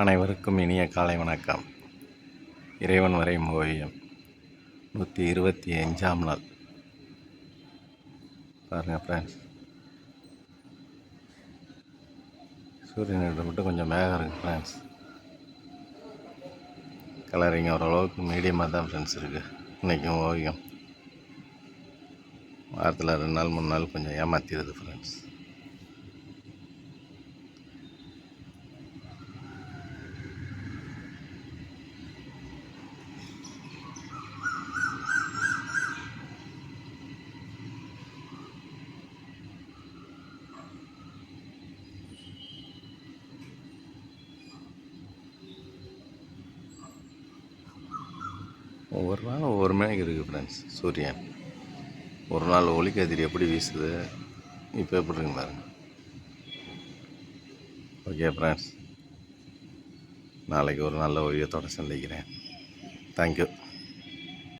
அனைவருக்கும் இனிய காலை வணக்கம். இறைவன் வரையும் ஓவியம் நூற்றி இருபத்தி அஞ்சாம் நாள். பாருங்கள் ஃப்ரெண்ட்ஸ் சூரியன்கிட்ட மட்டும் கொஞ்சம் மேகம் இருக்குது ஃப்ரெண்ட்ஸ் கலரிங் ஓரளவுக்கு மீடியமாக தான் ஃப்ரெண்ட்ஸ் இருக்குது இன்றைக்கும் ஓவியம். வாரத்தில் ரெண்டு நாள் மூணு நாள் கொஞ்சம் ஏமாற்றிடுது ஃப்ரெண்ட்ஸ் ஒவ்வொரு நாளும் ஒவ்வொரு மணிக்கு இருக்குது ஃப்ரெண்ட்ஸ் சூரியன். ஒரு நாள் ஒளிக்கதிர் எப்படி வீசுது? இப்போ எப்படி இருக்கு பாருங்க. ஓகே ஃப்ரெண்ட்ஸ் நாளைக்கு ஒரு நல்ல ஓய்வத்தோடு சந்திக்கிறேன் தேங்க்யூ